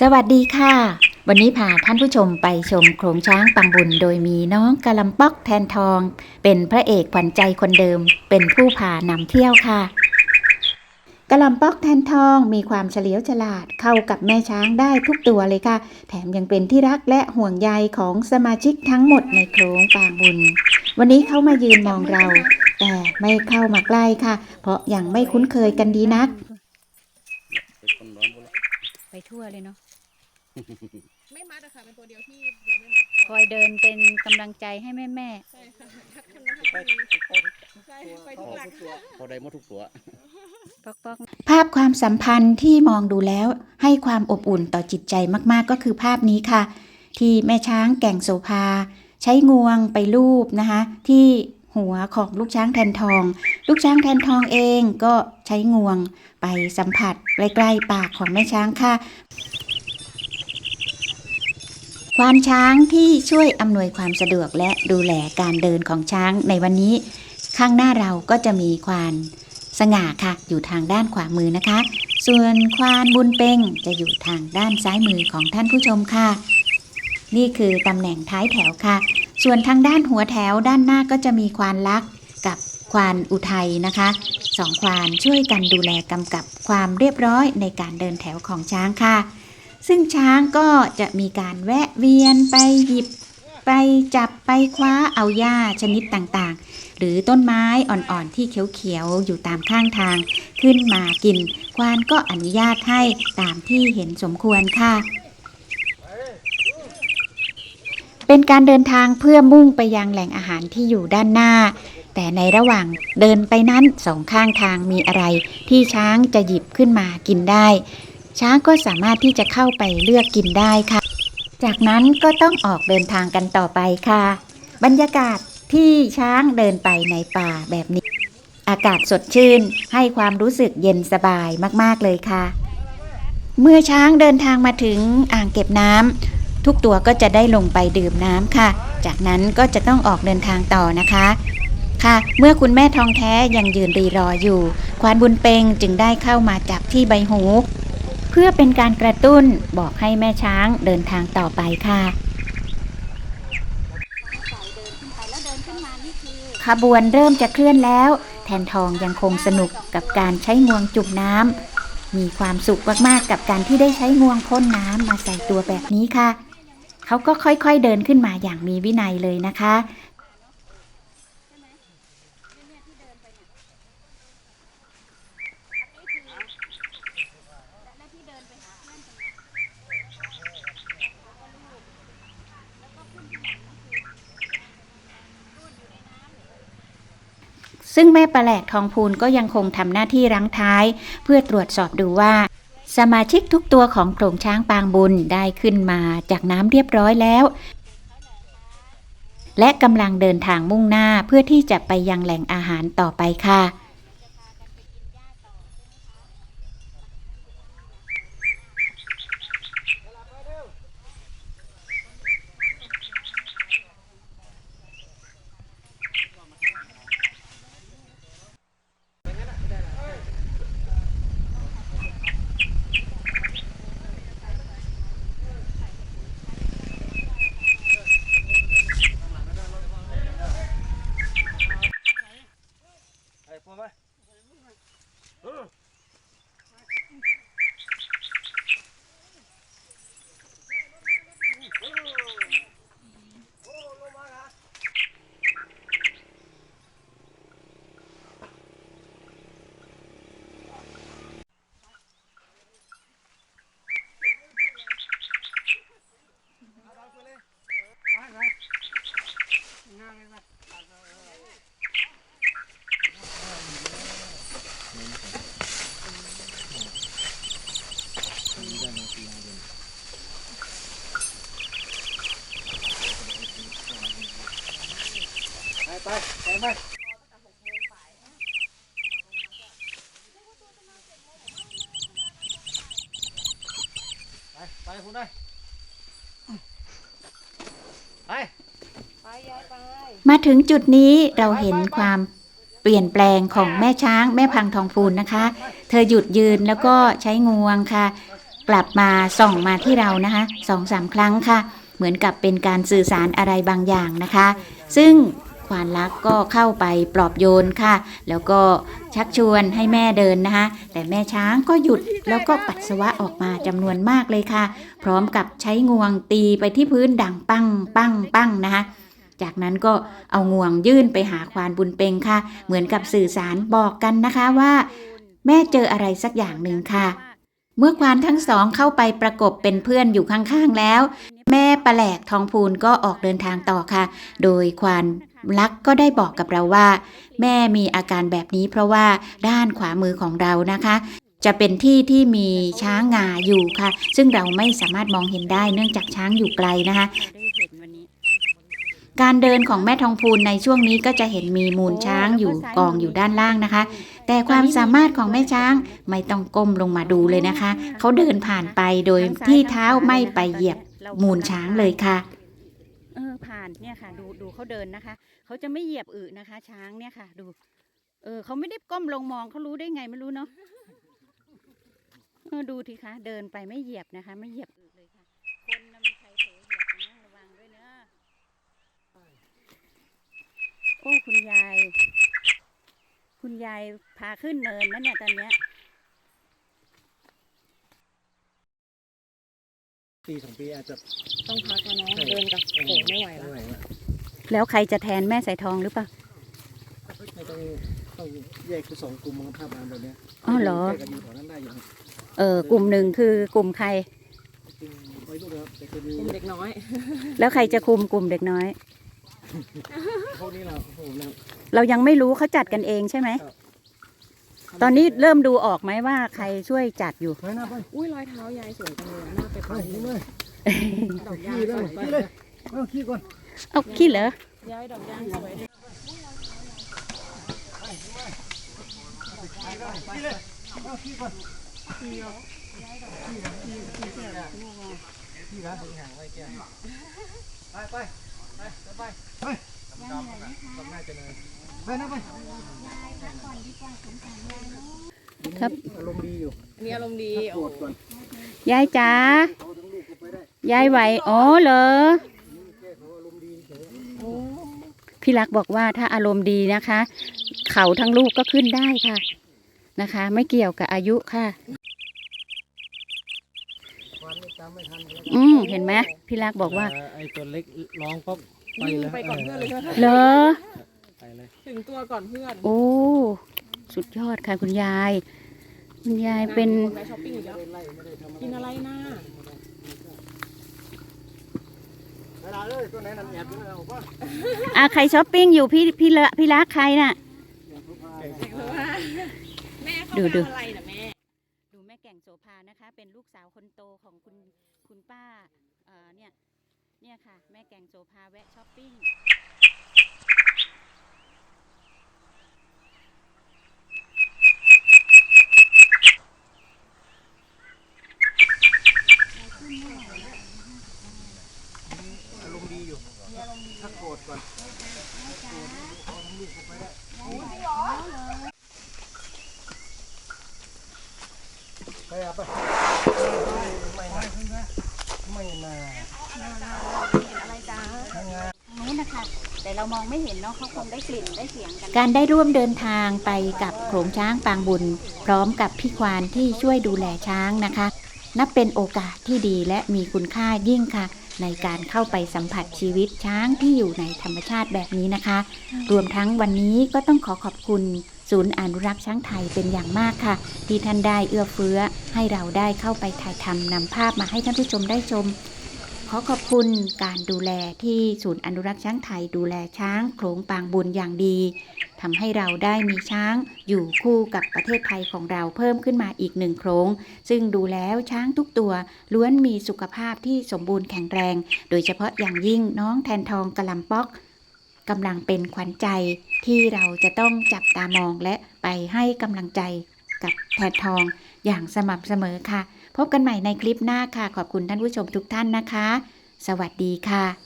สวัสดีค่ะ วันนี้พาท่านผู้ชมไปชมโขลงช้างปังบุญ โดยมีน้องกะลำปอกแทนทอง เป็นพระเอกขวัญใจคนเดิม เป็นผู้พานำเที่ยวค่ะกะลำปอกแทนทองมีความเฉลียวฉลาดเข้ากับแม่ช้างได้ทุกตัวเลยค่ะ แถมยังเป็นที่รักและห่วงใยของสมาชิกทั้งหมดในโขลงปางบุญ วันนี้เขามายืนมองเรา แต่ไม่เข้ามาใกล้ค่ะ เพราะยังไม่คุ้นเคยกันดีนัก เป็นคนร้อนหมดแล้ว ไป ทั่วเลยเนาะ ไม่มัดอะค่ะ เป็นตัวเดียวที่เราไม่มัดคอยเดินเป็นกำลังใจให้แม่แม่ใช่ค่ะทักคนละทักไปคนนี้ไปทุกใช่ไปทุกหลักตัวพอได้หมดทุกตัวภาพความสัมพันธ์ที่มองดูแล้วให้ความอบอุ่นต่อจิตใจมาก ๆ ก็คือภาพนี้ค่ะ ที่แม่ช้างแก่งโสภา ใช้งวงไปลูบนะคะ ที่ หัวของลูกช้างแทนทอง ลูกช้างแทนทองเองก็ใช้งวงไปสัมผัสใกล้ๆปากของแม่ช้างค่ะ ควานช้างที่ช่วยอำนวยความสะดวกและดูแลการเดินของช้างในวันนี้ ข้างหน้าเราก็จะมีควานสง่าค่ะ อยู่ทางด้านขวามือนะคะ ส่วนควานบุญเป่งจะอยู่ทางด้านซ้ายมือของท่านผู้ชมค่ะ นี่คือตำแหน่งท้ายแถวค่ะ ส่วนทางด้านหัวแถวด้านหน้าก็จะมีควานลักกับควานอุทัยนะคะสองควานช่วยกันดูแลกำกับความเรียบร้อยในการเดินแถวของช้างค่ะ ซึ่งช้างก็จะมีการแวะเวียนไปหยิบไปจับไปคว้าเอาหญ้าชนิดต่างๆ หรือต้นไม้อ่อนๆที่เขียวๆ อยู่ตามข้างทาง ขึ้นมากิน ควานก็อนุญาตให้ตามที่เห็นสมควรค่ะ เป็นการเดินทางเพื่อมุ่งไปยังแหล่งอาหารที่อยู่ด้านหน้า แต่ในระหว่างเดินไปนั้นสองข้างทางมีอะไร ที่ช้างจะหยิบขึ้นมากินได้ ช้างก็สามารถที่จะเข้าไปเลือกกินได้ค่ะ จากนั้นก็ต้องออกเดินทางกันต่อไปค่ะ บรรยากาศที่ช้างเดินไปในป่าแบบนี้ อากาศสดชื่นให้ความรู้สึกเย็นสบายมากๆเลยค่ะ เมื่อช้างเดินทางมาถึงอ่างเก็บน้ำ ทุกตัวก็จะได้ลงไปดื่มน้ำค่ะ จากนั้นก็จะต้องออกเดินทางต่อนะคะ ค่ะ เมื่อคุณแม่ทองแท้ยังยืนรีรออยู่ ควานบุญเปงจึงได้เข้ามาจับที่ใบหู เพื่อเป็นการกระตุ้นบอกให้แม่ช้างเดินทางต่อไปค่ะขบวนเริ่มจะเคลื่อนแล้ว แทนทองยังคงสนุกกับการใช้งวงจุ่มน้ำมีความสุขมาก ๆ กับการที่ได้ใช้งวงพ่นน้ำมาใส่ตัวแบบนี้ค่ะ เขาก็ค่อยๆเดินขึ้นมาอย่างมีวินัยเลยนะคะ ซึ่งแม่ประแหลกทองพูนก็ยังคงทำหน้าที่รั้งท้าย เพื่อตรวจสอบดูว่า สมาชิกทุกตัวของโขลงช้างปางบุญได้ขึ้นมาจากน้ำเรียบร้อยแล้ว และกำลังเดินทางมุ่งหน้าเพื่อที่จะไปยังแหล่งอาหารต่อไปค่ะ ไอ้พวกมา ไป ไปไปไปไปไปคุณได้ไปไปยายไปมาถึงจุดนี้เราเห็นความเปลี่ยนแปลงของแม่ช้างแม่พังทองฟูนนะคะ เธอหยุดยืนแล้วก็ใช้งวงค่ะ กลับมาส่องมาที่เรานะคะสองสามครั้งค่ะ เหมือนกับเป็นการสื่อสารอะไรบางอย่างนะคะ ซึ่ง ควานลักก็เข้าไปปลอบโยนค่ะ แล้วก็ชักชวนให้แม่เดินนะคะ แต่แม่ช้างก็หยุดแล้วก็ปัสสาวะออกมาจำนวนมากเลยค่ะ พร้อมกับใช้งวงตีไปที่พื้นดังปังปังปังนะคะจากนั้นก็เอางวงยื่นไปหาควานบุญเปงค่ะ เหมือนกับสื่อสารบอกกันนะคะว่า แม่เจออะไรสักอย่างหนึ่งค่ะ เมื่อควานทั้งสองเข้าไปประกบเป็นเพื่อนอยู่ข้างๆแล้ว แม่ปลาแหลกทองพูนก็ออกเดินทางต่อค่ะ โดยควาน ลักษ์ก็ได้บอกกับเราว่า แม่มีอาการแบบนี้เพราะว่าด้านขวามือของเรานะคะ จะเป็นที่ที่มีช้างงาอยู่ค่ะ ซึ่งเราไม่สามารถมองเห็นได้เนื่องจากช้างอยู่ไกลนะคะการเดินของแม่ทองพูนในช่วงนี้ก็จะเห็นมีมูลช้างอยู่กองอยู่ด้านล่างนะคะ แต่ความสามารถของแม่ช้างไม่ต้องก้มลงมาดูเลยนะคะ เขาเดินผ่านไปโดยที่เท้าไม่ไปเหยียบมูลช้างเลยค่ะ เออผ่านเนี่ยค่ะ ดูดูเขาเดินนะคะเขาจะไม่เหยียบอึนะคะ ช้างเนี่ยค่ะ ดู เออเขาไม่ได้ก้มลงมองเขารู้ได้ไงไม่รู้เนาะเออดูทีคะ เดินไปไม่เหยียบนะคะ ไม่เหยียบอึเลยค่ะ คนนะมีใครเผลอเหยียบนะระวังด้วยเนอะโอ้คุณยาย คุณยายพาขึ้นเนินนะเนี่ยตอนเนี้ย ปีสองปีอาจจะต้องพักแล้วเนาะเดินกับโขงไม่ไหวแล้วไม่ไหวแล้วแล้วใครจะแทนแม่สายทองหรือเปล่า ไม่ต้องต้องแยกคือสองกลุ่มของภาพมาแบบเนี้ยอ๋อเหรอ แยกกันอยู่แถวนั้นได้อยู่ครับเออกลุ่มหนึ่งคือกลุ่มใคร จริงไว้ลูกนะครับแต่คือมีกลุ่มเด็กน้อย แล้วใครจะคุมกลุ่มเด็กน้อย พวกนี้เราโอ้โหนะครับเรายังไม่รู้เขาจัดกันเองใช่ไหม ครับ ตอนนี้เริ่มดูออกไหมว่าใครช่วยจัดอยู่ ไปหน้าไปอุ้ยรอยเท้ายายสวยจังเลยอะหน้าไปไปปั๊มยิงเลยดอกยางขี้สเลยวยขี้เลยเอาขี้ก่อนเอาขี้เหรอ ยายดอกยางสวยขี้เลยเอาขี้ก่อนขี้เอาขี้เอาขี้ขี้ขี้อะไรขี้นะห่างไว้แกไปไปไปไปไปดำๆนะดำหน้าจะเลย ไปนะไปครับอารมณ์ดีอยู่อันนี้อารมณ์ดีโกรธก่อนยายจ๋าเขาทั้งลูกก็ไปได้ยายไหวอ๋อเหรอแค่เขาอารมณ์ดีเฉยโอ้พี่รักบอกว่าถ้าอารมณ์ดีนะคะ เขาทั้งลูกก็ขึ้นได้ค่ะนะคะ ไม่เกี่ยวกับอายุค่ะความไม่จำไม่ทันแล้วอืมเห็นไหมพี่รักบอกว่าไอ้ตัวเล็กร้องปั๊บไปเลยไปก่อนเพื่อนเลยใช่ไหมเหรอ ไปเลยถึงตัวก่อนเพื่อนโอ้ สุดยอดค่ะคุณยาย คุณยายเป็นคนไปช้อปปิ้งอีกแล้วไม่ได้ไล่ไม่ได้ทำอะไรกินอะไรนะเวลาเลยตัวไหนนั่นแอบอยู่นะบอกว่าอะใครช้อปปิ้งอยู่พี่พี่เลพี่รักใครน่ะเก่งแม่เขาดูไปดูเอาอะไรน่ะแม่ดูแม่แก่งโสภานะคะ เป็นลูกสาวคนโตของคุณคุณป้าเอ่อเนี่ยเนี่ยค่ะ แม่แก่งโสภาแวะช้อปปิ้ง อารมณ์ดีอยู่ถ้าโกรธก่อนไปอะไปไม่ นู้นนะคะแต่เรามองไม่เห็นเนาะเขาคงได้กลิ่นได้เสียงกัน การได้ร่วมเดินทางไปกับโขลงช้างปางบุญ พร้อมกับพี่ควานที่ช่วยดูแลช้างนะคะ นับเป็นโอกาสที่ดีและมีคุณค่ายิ่งค่ะ ในการเข้าไปสัมผัสชีวิตช้างที่อยู่ในธรรมชาติแบบนี้นะคะ รวมทั้งวันนี้ก็ต้องขอขอบคุณ ศูนย์อนุรักษ์ช้างไทยเป็นอย่างมากค่ะ ที่ท่านได้เอื้อเฟื้อให้เราได้เข้าไปถ่ายทำนำภาพมาให้ท่านผู้ชมได้ชม ขอขอบคุณการดูแลที่ศูนย์อนุรักษ์ช้างไทย ดูแลช้างโขลงปางบุญอย่างดีทำให้เราได้มีช้างอยู่คู่กับประเทศไทยของเราเพิ่มขึ้นมาอีกหนึ่งโขลงซึ่งดูแล้วช้างทุกตัวล้วนมีสุขภาพที่สมบูรณ์แข็งแรง โดยเฉพาะอย่างยิ่งน้องแทนทองกระลำป๊อก กำลังเป็นขวัญใจที่เราจะต้องจับตามองและไปให้กำลังใจกับแททองอย่างสม่ำเสมอค่ะ พบกันใหม่ในคลิปหน้าค่ะ ขอบคุณท่านผู้ชมทุกท่านนะคะ สวัสดีค่ะ